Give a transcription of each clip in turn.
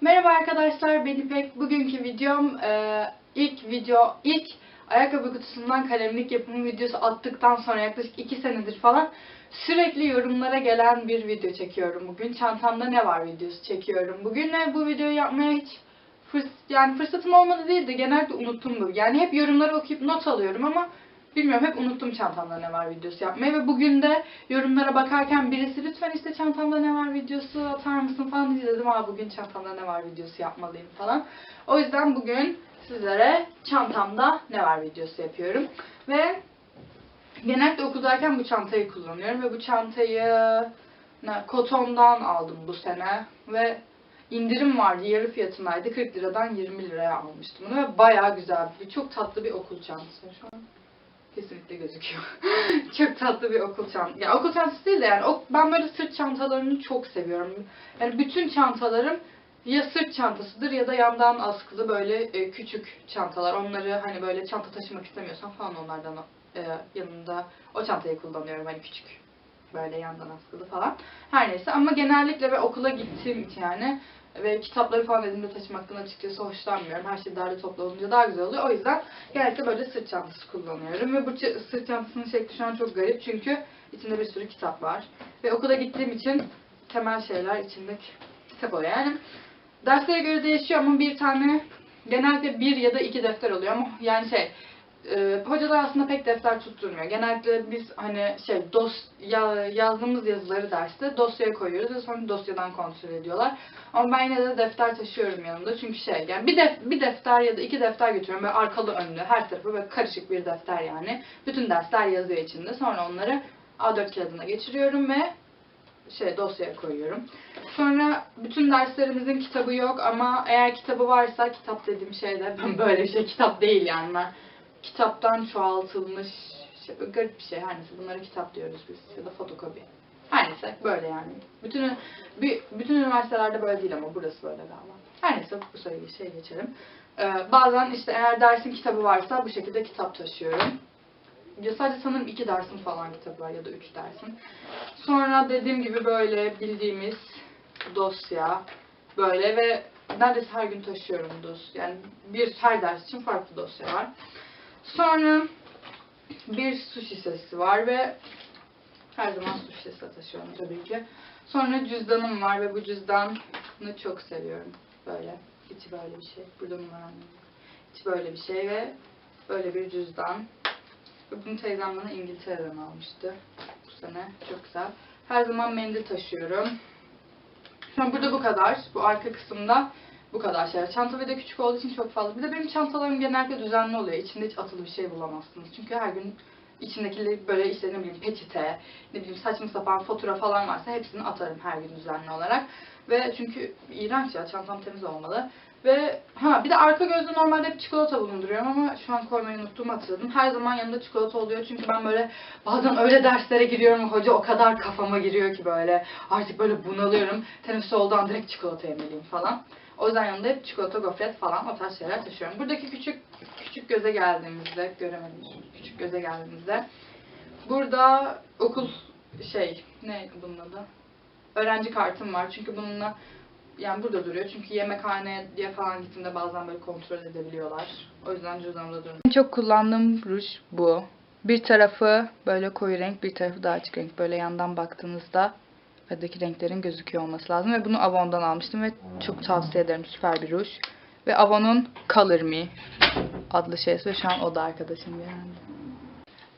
Merhaba arkadaşlar, ben İpek. Bugünkü videom e, ilk video, ilk ayakkabı kutusundan kalemlik yapımı videosu attıktan sonra yaklaşık 2 senedir falan sürekli yorumlara gelen bir video çekiyorum bugün. Çantamda ne var videosu çekiyorum bugün ve bu videoyu yapmaya hiç fırs yani fırsatım olmadı değil de genelde unuttum bu. Yani hep yorumları okuyup not alıyorum ama bilmiyorum hep unuttum çantamda ne var videosu yapmayı ve bugün de yorumlara bakarken birisi lütfen işte çantamda ne var videosu atar mısın falan diye dedim. Aa bugün çantamda ne var videosu yapmalıyım falan. O yüzden bugün sizlere çantamda ne var videosu yapıyorum. Ve genellikle okuldayken bu çantayı kullanıyorum ve bu çantayı Koton'dan aldım bu sene ve indirim vardı yarı fiyatındaydı 40 liradan 20 liraya almıştım bunu ve bayağı güzel bir çok tatlı bir okul çantası şu an kesinlikle gözüküyor. çok tatlı bir okul çantası. Ya okul çantası değil de yani o, ben böyle sırt çantalarını çok seviyorum. Yani bütün çantalarım ya sırt çantasıdır ya da yandan askılı böyle e, küçük çantalar. Onları hani böyle çanta taşımak istemiyorsan falan onlardan e, yanında o çantayı kullanıyorum hani küçük böyle yandan askılı falan. Her neyse ama genellikle ve okula gittiğim için yani ve kitapları falan elimde taşımaktan açıkçası hoşlanmıyorum. Her şey derli toplu olunca daha güzel oluyor. O yüzden genellikle böyle sırt çantası kullanıyorum. Ve bu sırt çantasının şekli şu an çok garip çünkü içinde bir sürü kitap var. Ve okula gittiğim için temel şeyler içindeki kitap oluyor. Yani derslere göre değişiyor ama bir tane genellikle bir ya da iki defter oluyor ama yani şey e, hocalar aslında pek defter tutturmuyor. Genellikle biz hani şey dos ya, yazdığımız yazıları derste dosyaya koyuyoruz ve sonra dosyadan kontrol ediyorlar. Ama ben yine de defter taşıyorum yanımda çünkü şey yani bir def, bir defter ya da iki defter götürüyorum böyle arkalı önlü her tarafı böyle karışık bir defter yani. Bütün dersler yazıyor içinde. Sonra onları A4 kağıdına geçiriyorum ve şey dosyaya koyuyorum. Sonra bütün derslerimizin kitabı yok ama eğer kitabı varsa kitap dediğim şey de ben böyle bir şey kitap değil yani ben kitaptan çoğaltılmış şey, garip bir şey her neyse bunlara kitap diyoruz biz ya da fotokopi. Her neyse böyle yani. Bütün bütün üniversitelerde böyle değil ama burası böyle galiba. Her neyse bu sayıyı şey geçelim. Ee, bazen işte eğer dersin kitabı varsa bu şekilde kitap taşıyorum. Ya sadece sanırım iki dersin falan kitabı var ya da üç dersin. Sonra dediğim gibi böyle bildiğimiz dosya böyle ve neredeyse her gün taşıyorum dosya. Yani bir her ders için farklı dosya var. Sonra bir su şişesi var ve her zaman su şişesi taşıyorum tabii ki. Sonra cüzdanım var ve bu cüzdanı çok seviyorum. Böyle. İçi böyle bir şey. Burada numaram. İçi böyle bir şey ve böyle bir cüzdan. Bunu teyzem bana İngiltere'den almıştı. Bu sene. Çok güzel. Her zaman mendil taşıyorum. Sonra burada bu kadar. Bu arka kısımda bu kadar şeyler. Çanta bir de küçük olduğu için çok fazla. Bir de benim çantalarım genellikle düzenli oluyor. İçinde hiç atılı bir şey bulamazsınız. Çünkü her gün içindekileri böyle işte ne bileyim peçete, ne bileyim saçma sapan fatura falan varsa hepsini atarım her gün düzenli olarak. Ve çünkü iğrenç ya çantam temiz olmalı. Ve ha bir de arka gözde normalde hep çikolata bulunduruyorum ama şu an koymayı unuttuğumu hatırladım. Her zaman yanında çikolata oluyor çünkü ben böyle bazen öyle derslere giriyorum hoca o kadar kafama giriyor ki böyle artık böyle bunalıyorum. Teneffüs olduğu an direkt çikolata yemeliyim falan. O yüzden yanında hep çikolata, gofret falan o tarz şeyler taşıyorum. Buradaki küçük küçük göze geldiğimizde göremedim. Küçük göze geldiğimizde burada okul şey ne bunun adı? Öğrenci kartım var. Çünkü bununla yani burada duruyor. Çünkü yemekhaneye diye falan gittiğimde bazen böyle kontrol edebiliyorlar. O yüzden cüzdanımda duruyor. En çok kullandığım ruj bu. Bir tarafı böyle koyu renk, bir tarafı daha açık renk. Böyle yandan baktığınızda aradaki renklerin gözüküyor olması lazım. Ve bunu Avon'dan almıştım ve çok tavsiye ederim. Süper bir ruj. Ve Avon'un Color Me adlı şeysi ve şu an o da arkadaşım yani.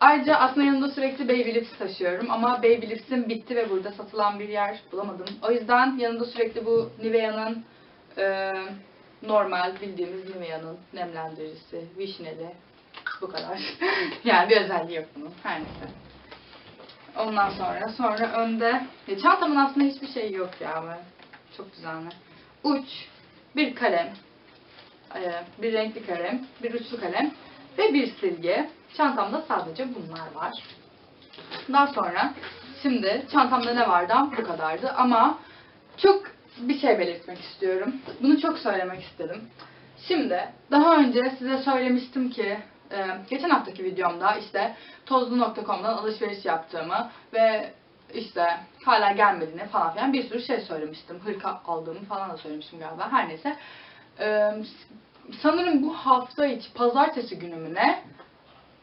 Ayrıca aslında yanımda sürekli Baby Lips taşıyorum ama Baby Lips'im bitti ve burada satılan bir yer bulamadım. O yüzden yanımda sürekli bu Nivea'nın e, normal bildiğimiz Nivea'nın nemlendiricisi, vişneli. Bu kadar. yani bir özelliği yok bunun. Her neyse. Ondan sonra, sonra önde, ya çantamın aslında hiçbir şey yok ya. böyle Çok düzenli. Uç, bir kalem, e, bir renkli kalem, bir uçlu kalem ve bir silgi. Çantamda sadece bunlar var. Daha sonra şimdi çantamda ne vardı? Bu kadardı ama çok bir şey belirtmek istiyorum. Bunu çok söylemek istedim. Şimdi daha önce size söylemiştim ki e, geçen haftaki videomda işte tozlu.com'dan alışveriş yaptığımı ve işte hala gelmediğini falan filan bir sürü şey söylemiştim. Hırka aldığımı falan da söylemiştim galiba. Her neyse. Ee, sanırım bu hafta içi pazartesi günü mü ne?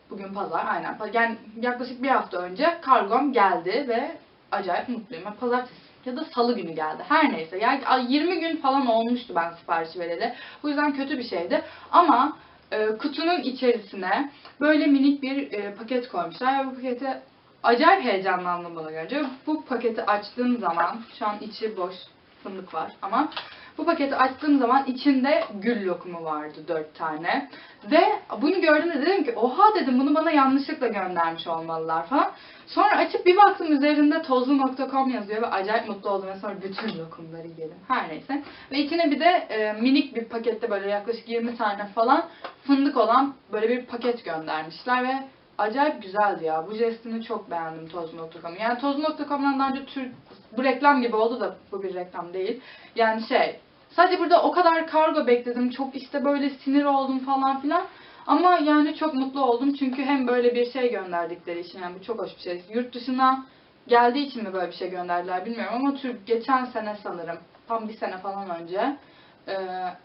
Bugün pazar aynen. Yani yaklaşık bir hafta önce kargom geldi ve acayip mutluyum. Pazartesi ya da salı günü geldi. Her neyse. Yani 20 gün falan olmuştu ben sipariş vereli. Bu yüzden kötü bir şeydi. Ama e, kutunun içerisine böyle minik bir e, paket koymuşlar. Bu paketi acayip heyecanlandım bana görünce. Bu paketi açtığım zaman, şu an içi boş fındık var ama bu paketi açtığım zaman içinde gül lokumu vardı dört tane. Ve bunu gördüğümde dedim ki oha dedim bunu bana yanlışlıkla göndermiş olmalılar falan. Sonra açıp bir baktım üzerinde tozlu.com yazıyor ve acayip mutlu oldum ve sonra bütün lokumları yedim. Her neyse. Ve içine bir de e, minik bir pakette böyle yaklaşık 20 tane falan fındık olan böyle bir paket göndermişler ve acayip güzeldi ya. Bu jestini çok beğendim Tozlu.com'u. Yani Tozlu.com'dan daha önce Türk, bu reklam gibi oldu da bu bir reklam değil. Yani şey, sadece burada o kadar kargo bekledim. Çok işte böyle sinir oldum falan filan. Ama yani çok mutlu oldum çünkü hem böyle bir şey gönderdikleri için yani bu çok hoş bir şey. Yurt dışına geldiği için mi böyle bir şey gönderdiler bilmiyorum ama Türk geçen sene sanırım tam bir sene falan önce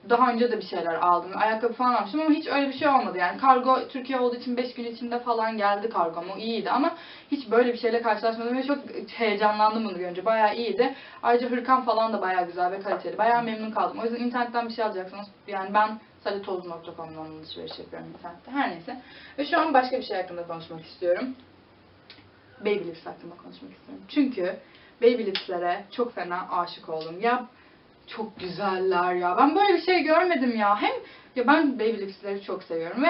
daha önce de bir şeyler aldım. Ayakkabı falan almıştım ama hiç öyle bir şey olmadı. Yani kargo Türkiye olduğu için 5 gün içinde falan geldi kargom. O iyiydi ama hiç böyle bir şeyle karşılaşmadım ve çok heyecanlandım bunu görünce. Bayağı iyiydi. Ayrıca hırkam falan da bayağı güzel ve kaliteli. Bayağı memnun kaldım. O yüzden internetten bir şey alacaksanız yani ben sadece toz.com'dan alışveriş yapıyorum internette. Her neyse. Ve şu an başka bir şey hakkında konuşmak istiyorum. Babylips hakkında konuşmak istiyorum. Çünkü Babylips'lere çok fena aşık oldum. Ya çok güzeller ya. Ben böyle bir şey görmedim ya. Hem ya ben Babylips'leri çok seviyorum ve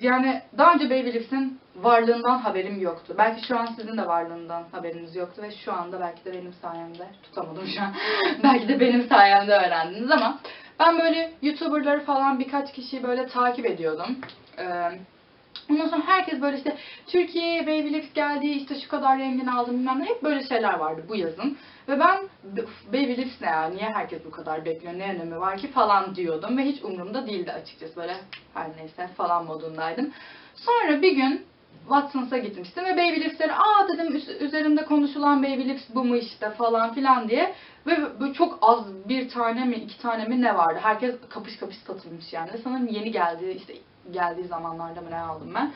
yani daha önce Babylips'in varlığından haberim yoktu. Belki şu an sizin de varlığından haberiniz yoktu ve şu anda belki de benim sayemde tutamadım şu an. belki de benim sayemde öğrendiniz ama ben böyle YouTuber'ları falan birkaç kişiyi böyle takip ediyordum. Ee, Ondan sonra herkes böyle işte Türkiye'ye Babylips geldi, işte şu kadar rengini aldım bilmem ne. Hep böyle şeyler vardı bu yazın. Ve ben Babylips ne ya, niye herkes bu kadar bekliyor, ne önemi var ki falan diyordum. Ve hiç umurumda değildi açıkçası böyle her neyse falan modundaydım. Sonra bir gün Watson's'a gitmiştim ve Babylips'leri aa dedim üz- üzerinde konuşulan Babylips bu mu işte falan filan diye. Ve böyle çok az bir tane mi iki tane mi ne vardı. Herkes kapış kapış satılmış yani. Sanırım yeni geldi işte geldiği zamanlarda mı ne aldım ben.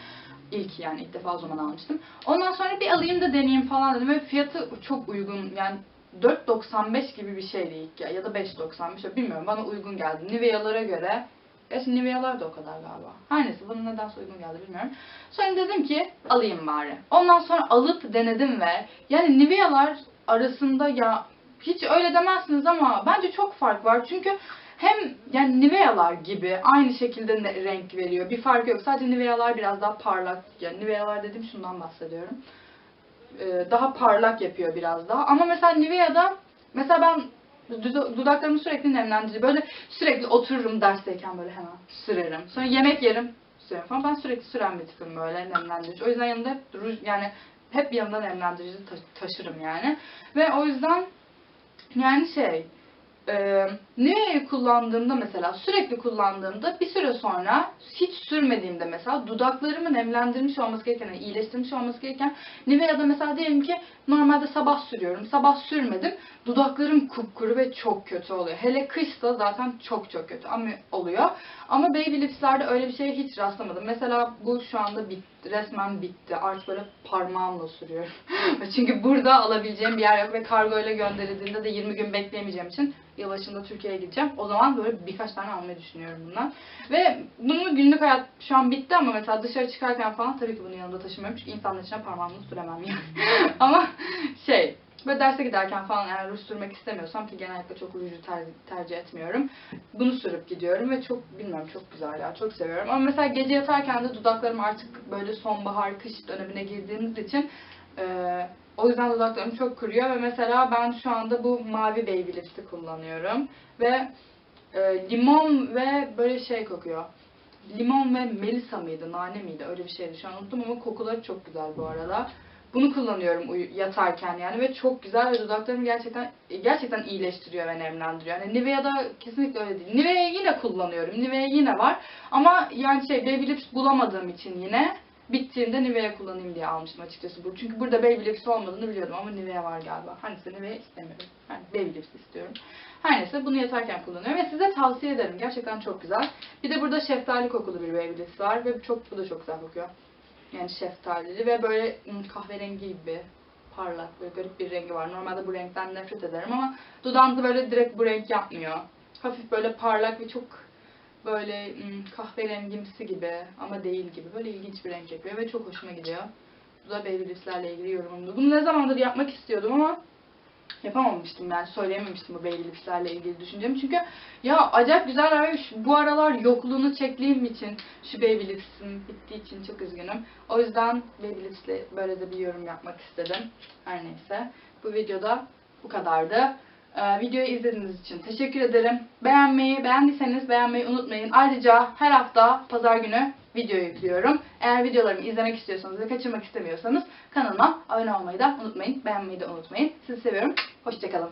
İlk yani ilk defa o zaman almıştım. Ondan sonra bir alayım da deneyeyim falan dedim ve fiyatı çok uygun yani 4.95 gibi bir şeydi ilk ya ya da 5.95 bilmiyorum bana uygun geldi. Nivea'lara göre Gerçi Nivea'lar da o kadar galiba. Her neyse bana nedense uygun geldi bilmiyorum. Sonra dedim ki alayım bari. Ondan sonra alıp denedim ve yani Nivea'lar arasında ya hiç öyle demezsiniz ama bence çok fark var. Çünkü hem yani Nivea'lar gibi aynı şekilde renk veriyor. Bir fark yok. Sadece Nivea'lar biraz daha parlak. Yani Nivea'lar dedim şundan bahsediyorum. Ee, daha parlak yapıyor biraz daha. Ama mesela Nivea'da mesela ben duda- dudaklarımı sürekli nemlendirici. Böyle sürekli otururum dersteyken böyle hemen sürerim. Sonra yemek yerim sürerim falan. Ben sürekli süren bir tipim böyle nemlendirici. O yüzden yanımda ruj yani hep yanımda nemlendirici ta- taşırım yani. Ve o yüzden yani şey e, Nivea'yı kullandığımda mesela sürekli kullandığımda bir süre sonra hiç sürmediğimde mesela dudaklarımı nemlendirmiş olması gereken, yani iyileştirmiş olması gereken Nivea'da mesela diyelim ki normalde sabah sürüyorum. Sabah sürmedim. Dudaklarım kupkuru ve çok kötü oluyor. Hele kışta zaten çok çok kötü ama oluyor. Ama Baby Lips'lerde öyle bir şeye hiç rastlamadım. Mesela bu şu anda bitti, resmen bitti. Artık böyle parmağımla sürüyorum. Çünkü burada alabileceğim bir yer yok ve kargo ile gönderildiğinde de 20 gün bekleyemeyeceğim için yılbaşında Türkiye'ye gideceğim. O zaman böyle birkaç tane almayı düşünüyorum bundan. Ve bunu günlük hayat şu an bitti ama mesela dışarı çıkarken falan tabii ki bunu yanımda taşımıyorum. Çünkü insanın içine parmağımla süremem yani. ama şey Böyle derse giderken falan eğer ruj sürmek istemiyorsam ki genellikle çok ruju ter- tercih etmiyorum. Bunu sürüp gidiyorum ve çok bilmiyorum çok güzel ya çok seviyorum. Ama mesela gece yatarken de dudaklarım artık böyle sonbahar kış dönemine girdiğimiz için e, o yüzden dudaklarım çok kuruyor ve mesela ben şu anda bu mavi baby lips'i kullanıyorum ve e, limon ve böyle şey kokuyor. Limon ve melisa mıydı, nane miydi öyle bir şeydi şu an unuttum ama kokuları çok güzel bu arada. Bunu kullanıyorum yatarken yani ve çok güzel ve dudaklarımı gerçekten gerçekten iyileştiriyor ve nemlendiriyor. Yani Nivea'da kesinlikle öyle değil. Nivea'yı yine kullanıyorum. Nivea yine var ama yani şey Baby Lips bulamadığım için yine bittiğinde Nivea kullanayım diye almıştım açıkçası bu. Çünkü burada Baby Lips olmadığını biliyordum ama Nivea var galiba. Hani Nivea istemiyorum. Yani Baby Lips istiyorum. Her neyse bunu yatarken kullanıyorum ve size tavsiye ederim. Gerçekten çok güzel. Bir de burada şeftali kokulu bir Baby Lips var ve çok bu da çok güzel kokuyor. Yani şeftalili ve böyle hmm, kahverengi gibi parlak böyle garip bir rengi var. Normalde bu renkten nefret ederim ama dudağımda böyle direkt bu renk yapmıyor. Hafif böyle parlak ve çok böyle hmm, kahverengimsi gibi ama değil gibi. Böyle ilginç bir renk yapıyor ve çok hoşuma gidiyor. Bu da Baby Lips'lerle ilgili yorumumdu. Bunu ne zamandır yapmak istiyordum ama yapamamıştım yani söyleyememiştim bu Baby Lips'lerle ilgili düşüncemi. Çünkü ya acayip güzel ve bu aralar yokluğunu çektiğim için şu Baby Lips'im bittiği için çok üzgünüm. O yüzden Baby Lips'le böyle de bir yorum yapmak istedim. Her neyse. Bu videoda bu kadardı. Ee, videoyu izlediğiniz için teşekkür ederim. Beğenmeyi, beğendiyseniz beğenmeyi unutmayın. Ayrıca her hafta pazar günü video yüklüyorum. Eğer videolarımı izlemek istiyorsanız ve kaçırmak istemiyorsanız kanalıma abone olmayı da unutmayın. Beğenmeyi de unutmayın. Sizi seviyorum. Hoşçakalın.